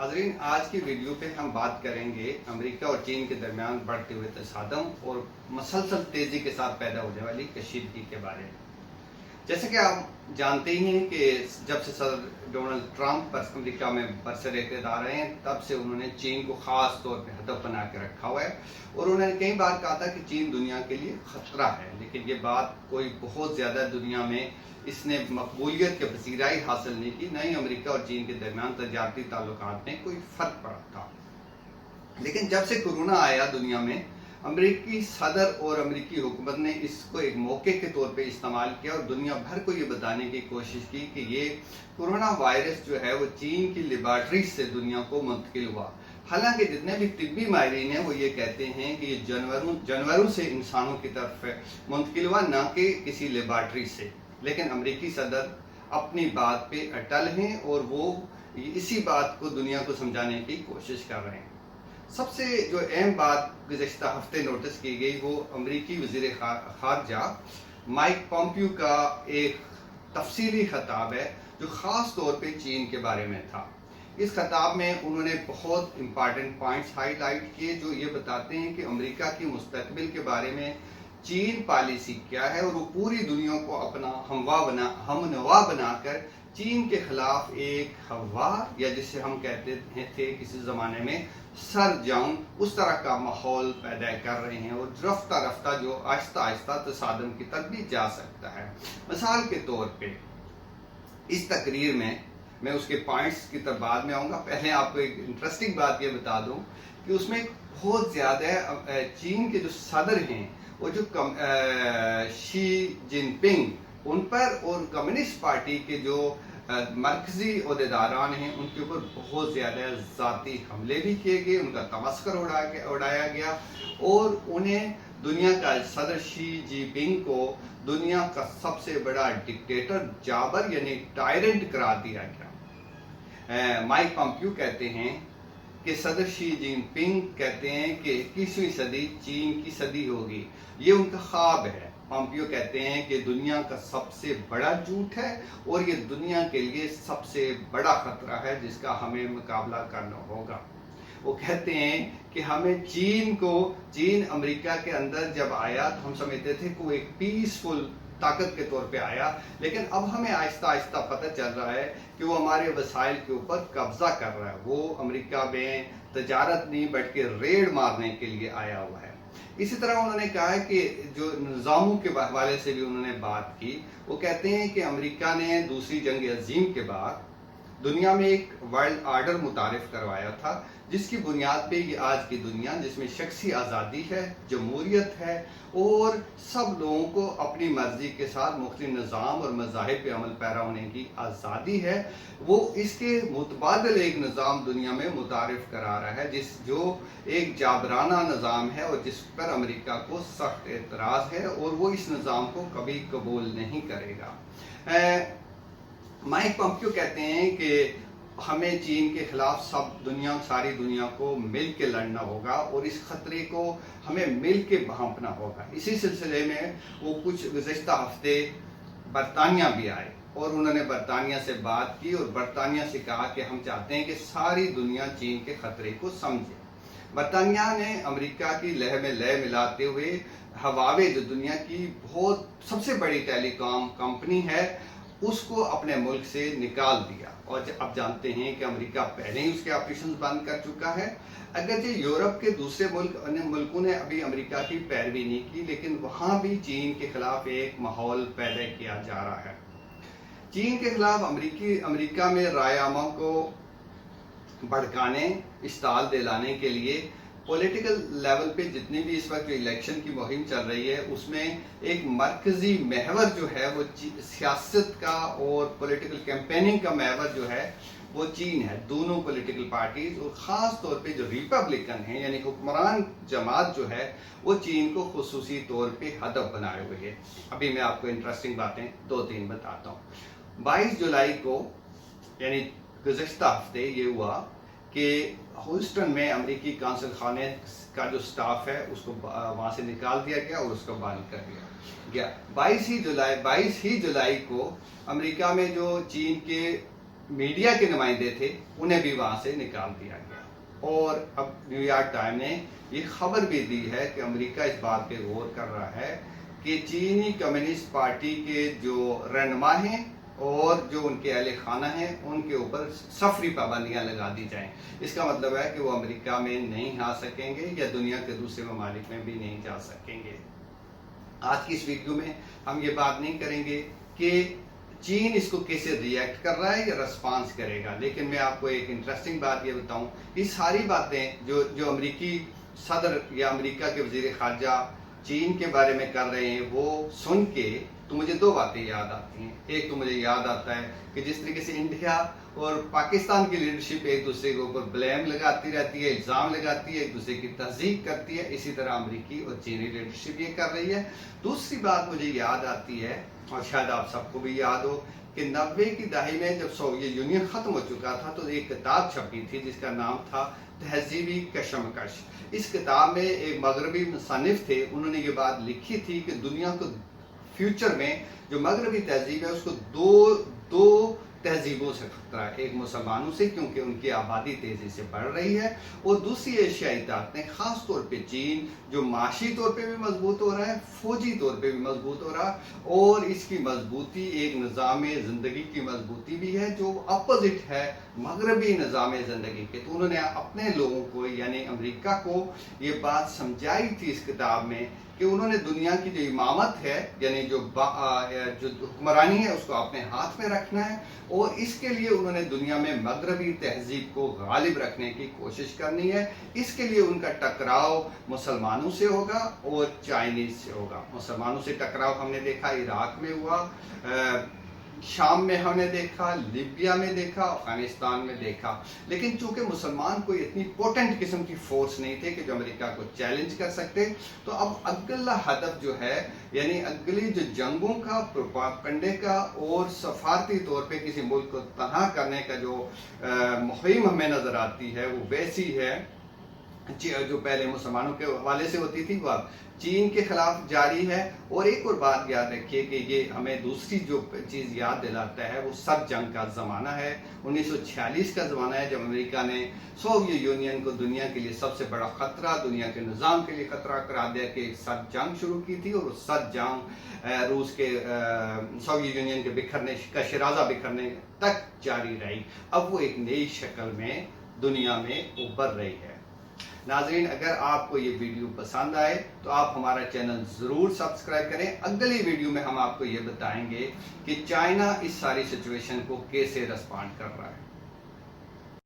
नाजरीन, आज की वीडियो पे हम बात करेंगे अमेरिका और चीन के दरमियान बढ़ते हुए तसादम और मसलसल तेज़ी के साथ पैदा होने वाली कशीदगी के बारे में। जैसे कि आप जानते ही हैं कि जब से सदर डोनाल्ड ट्रंप अमेरिका में बरसर इकतदार रहे हैं, तब से उन्होंने चीन को खास तौर पर हदफ बना के रखा हुआ है। और उन्होंने कई बार कहा था कि चीन दुनिया के लिए खतरा है, लेकिन ये बात कोई बहुत ज़्यादा दुनिया में इसने मकबूलियत के पसीराई हासिल नहीं की। न ही अमरीका और चीन के दरमियान तजारती ताल्लुक में कोई फ़र्क पड़ा था। लेकिन जब से कोरोना आया दुनिया में अमेरिकी सदर और अमेरिकी हुकूमत ने इसको एक मौके के तौर पे इस्तेमाल किया और दुनिया भर को ये बताने की कोशिश की कि ये कोरोना वायरस जो है वो चीन की लेबार्ट्री से दुनिया को मुंतकिल हुआ। हालाँकि जितने भी तिब्बी माहरीन हैं वो ये कहते हैं कि ये जानवरों जानवरों से इंसानों की तरफ़ मुंतकिल हुआ, न कि किसी लेबार्ट्री से। लेकिन अमरीकी सदर अपनी बात पे अटल हैं और वो इसी बात को दुनिया को समझाने की कोशिश कर रहे हैं। सबसे जो अहम बात गुजशत हफ़्ते नोटिस की गई वो अमरीकी वज़ीर खारजा माइक पॉम्पियो का एक तफसीली खताब है, जो ख़ास तौर पे चीन के बारे में था। इस खताब में उन्होंने बहुत इंपॉर्टेंट पॉइंट्स हाईलाइट किए, जो ये बताते हैं कि अमेरिका की मुस्तकबिल के बारे में चीन पॉलिसी क्या है, और वो पूरी दुनिया को अपना हमवा बना, हमनवा बनाकर चीन के खिलाफ एक हवा या जिसे हम कहते थे किसी ज़माने में सर जाऊँ उस तरह का माहौल पैदा कर रहे हैं और रफ्ता रफ्ता जो आहिस्ता आहिस्ता तसादम की तरफ़ भी जा सकता है। मिसाल के तौर पे इस तकरीर में मैं उसके पॉइंट्स की तरफ़ बाद में आऊँगा। पहले आपको एक इंटरेस्टिंग बात ये बता दूँ कि उसमें बहुत ज़्यादा चीन के जो सदर हैं वो जो कम, आ, शी जिनपिंग उन पर और कम्युनिस्ट पार्टी के जो मरकजी अहदेदारान हैं, उनके ऊपर बहुत ज़्यादा ज़ाती हमले भी किए गए, उनका तमस्कर उड़ा उड़ाया गया और उन्हें दुनिया का सदर शी जी पिंग को दुनिया का सबसे बड़ा डिक्टेटर, जाबर यानी टायरेंट करार दिया गया। माइक पम्प्यू कहते हैं कि सदर शी जिनपिंग कहते हैं कि इक्कीसवीं सदी चीन की सदी होगी। ये उनका ख्वाब है। पॉम्पियो कहते हैं कि दुनिया का सबसे बड़ा झूठ है और ये दुनिया के लिए सबसे बड़ा खतरा है जिसका हमें मुकाबला करना होगा। वो कहते हैं कि हमें चीन को, चीन अमेरिका के अंदर जब आया तो हम समझते थे कि वो एक पीसफुल ताकत के तौर पे आया, लेकिन अब हमें आहिस्ता आहिस्ता पता चल रहा है कि वो हमारे वसाइल के ऊपर कब्जा कर रहा है। वो अमेरिका में तजारत नहीं बैठ के रेड मारने के लिए आया हुआ है। इसी तरह उन्होंने कहा कि जो निज़ामों के हवाले से भी उन्होंने बात की, वो कहते हैं कि अमेरिका ने दूसरी जंग अजीम के बाद दुनिया में एक वर्ल्ड आर्डर मुतारफ करवाया था, जिसकी बुनियाद पे ये आज की दुनिया, जिसमें शख्सी आज़ादी है, जमहूरियत है, और सब लोगों को अपनी मर्ज़ी के साथ मुख्त निज़ाम और मजाहब पे अमल पैरा होने की आज़ादी है। वो इसके मुतबाद एक निज़ाम दुनिया में मुतारफ करा रहा है, जिस जो एक जाबराना निज़ाम है और जिस पर अमरीका को सख्त एतराज़ है, और वो इस निज़ाम को कभी कबूल नहीं करेगा। माइक पंपियो कहते हैं कि हमें चीन के खिलाफ सब दुनिया, सारी दुनिया को मिल के लड़ना होगा और इस खतरे को हमें मिल के भांपना होगा। इसी सिलसिले में वो कुछ गुजशत हफ़्ते बरतानिया भी आए और उन्होंने बरतानिया से बात की और बरतानिया से कहा कि हम चाहते हैं कि सारी दुनिया चीन के खतरे को समझे। बरतानिया ने अमेरिका की लह में लह मिलाते हुए हवावे, जो दुनिया की बहुत, सबसे बड़ी टेलीकॉम कंपनी है उसको अपने मुल्क से निकाल दिया। और अब जानते हैं कि अमेरिका पहले ही उसके ऑपरेशन बंद कर चुका है अगर जो यूरोप के दूसरे मुल्क, अन्य मुल्कों ने अभी अमेरिका की पैरवी नहीं की, लेकिन वहाँ भी चीन के खिलाफ एक माहौल पैदा किया जा रहा है। चीन के खिलाफ अमरीकी, अमेरिका में रायामा को भड़काने इस्ताल दिलाने के लिए पॉलिटिकल लेवल पे जितनी भी इस वक्त इलेक्शन की मुहिम चल रही है, उसमें एक मरकजी महवर जो है, वो सियासत का और पॉलिटिकल कैंपेनिंग का महवर जो है, वो चीन है, दोनों पॉलिटिकल पार्टीज़ और ख़ास तौर पे जो रिपब्लिकन हैं, यानी हुक्मरान जमात जो है, वो चीन को खसूसी तौर पे हदफ बनाए हुए है। अभी मैं आपको इंटरेस्टिंग बातें दो तीन बताता हूँ। बाईस जुलाई को, यानी गुजशत हफ़्ते, ये हुआ कि ह्यूस्टन में अमेरिकी काउंसिल खाने का जो स्टाफ है, उसको वहाँ से निकाल दिया गया और उसको बंद कर दिया गया। बाईस ही जुलाई, बाईस ही जुलाई को अमेरिका में जो चीन के मीडिया के नुमाइंदे थे, उन्हें भी वहाँ से निकाल दिया गया। और अब न्यूयॉर्क टाइम ने ये खबर भी दी है कि अमेरिका इस बात पे गौर कर रहा है कि चीनी कम्युनिस्ट पार्टी के जो रहनमा हैं और जो उनके अहल खाना हैं, उनके ऊपर सफरी पाबंदियाँ लगा दी जाएँ। इसका मतलब है कि वो अमेरिका में नहीं आ सकेंगे या दुनिया के दूसरे ममालिक में भी नहीं जा सकेंगे। आज की इस वीडियो में हम ये बात नहीं करेंगे कि चीन इसको कैसे रिएक्ट कर रहा है या रिस्पांस करेगा। लेकिन मैं आपको एक इंटरेस्टिंग बात ये बताऊँ कि सारी बातें जो जो अमरीकी सदर या अमरीका के वज़ीर खारजा चीन के बारे में कर रहे हैं, वो सुन के तो मुझे दो बातें याद आती हैं। एक तो मुझे याद आता है कि जिस तरीके से इंडिया और पाकिस्तान की लीडरशिप एक दूसरे के ऊपर ब्लेम लगाती रहती है, इल्ज़ाम लगाती है, एक दूसरे की तहजीक करती है, इसी तरह अमरीकी और चीनी लीडरशिप ये कर रही है। दूसरी बात मुझे याद आती है, और शायद आप सबको भी याद हो, कि नब्बे की दहाई में जब सोवियत यूनियन खत्म हो चुका था तो एक किताब छपी थी जिसका नाम था तहजीबी कशमकश। इस किताब में एक मगरबी मुसनफ थे, उन्होंने ये बात लिखी थी कि दुनिया को फ्यूचर में जो मगरबी तहजीब है, उसको दो दो तहजीबों से खतरा है। एक मुसलमानों से, क्योंकि उनकी आबादी तेज़ी से बढ़ रही है, और दूसरी एशियाई ताकतें, खास तौर पे चीन, जो माशी तौर पे भी मज़बूत हो रहा है, फौजी तौर पे भी मज़बूत हो रहा है, और इसकी मजबूती एक निज़ाम ज़िंदगी की मजबूती भी है, जो अपोजिट है मगरबी निज़ाम ज़िंदगी के तो उन्होंने अपने लोगों को, यानी अमरीका को ये बात समझाई थी इस किताब में कि उन्होंने दुनिया की जो इमामत है, यानी जो जो हुक्मरानी है, उसको अपने हाथ में रखना है और इसके लिए उन्होंने दुनिया में मगरबी तहजीब को गालिब रखने की कोशिश करनी है। इसके लिए उनका टकराव मुसलमानों से होगा और चाइनीज़ से होगा। मुसलमानों से टकराव हमने देखा, इराक में हुआ शाम में हमने देखा, लिबिया में देखा, अफ़गानिस्तान में देखा। लेकिन चूँकि मुसलमान कोई इतनी पोटेंट किस्म की फोर्स नहीं थे कि जो अमेरिका को चैलेंज कर सकते तो अब अगला हदफ जो है, यानी अगली जो जंगों का प्रोपागंडे का और सफारती तौर पे किसी मुल्क को तनहा करने का जो मुहिम हमें नज़र आती है, वो वैसी है। जो पहले मुसलमानों के हवाले से होती थी वह चीन के खिलाफ जारी है। और एक और बात याद रखिए कि ये हमें दूसरी जो चीज़ याद दिलाता है, वो सब जंग का ज़माना है। 1946 का ज़माना है, जब अमेरिका ने सोवियत यूनियन को दुनिया के लिए सबसे बड़ा ख़तरा, दुनिया के निज़ाम के लिए ख़तरा करा दिया कि एक जंग शुरू की थी। और उस सद जंग रूस के सोवियत यूनियन के बिखरने का शराजा बिखरने तक जारी रही। अब वो एक नई शक्ल में दुनिया में उभर रही है। नाजरीन, अगर आपको ये वीडियो पसंद आए तो आप हमारा चैनल ज़रूर सब्सक्राइब करें। अगली वीडियो में हम आपको ये बताएँगे कि चाइना इस सारी सिचुएशन को कैसे रिस्पॉन्ड कर रहा है।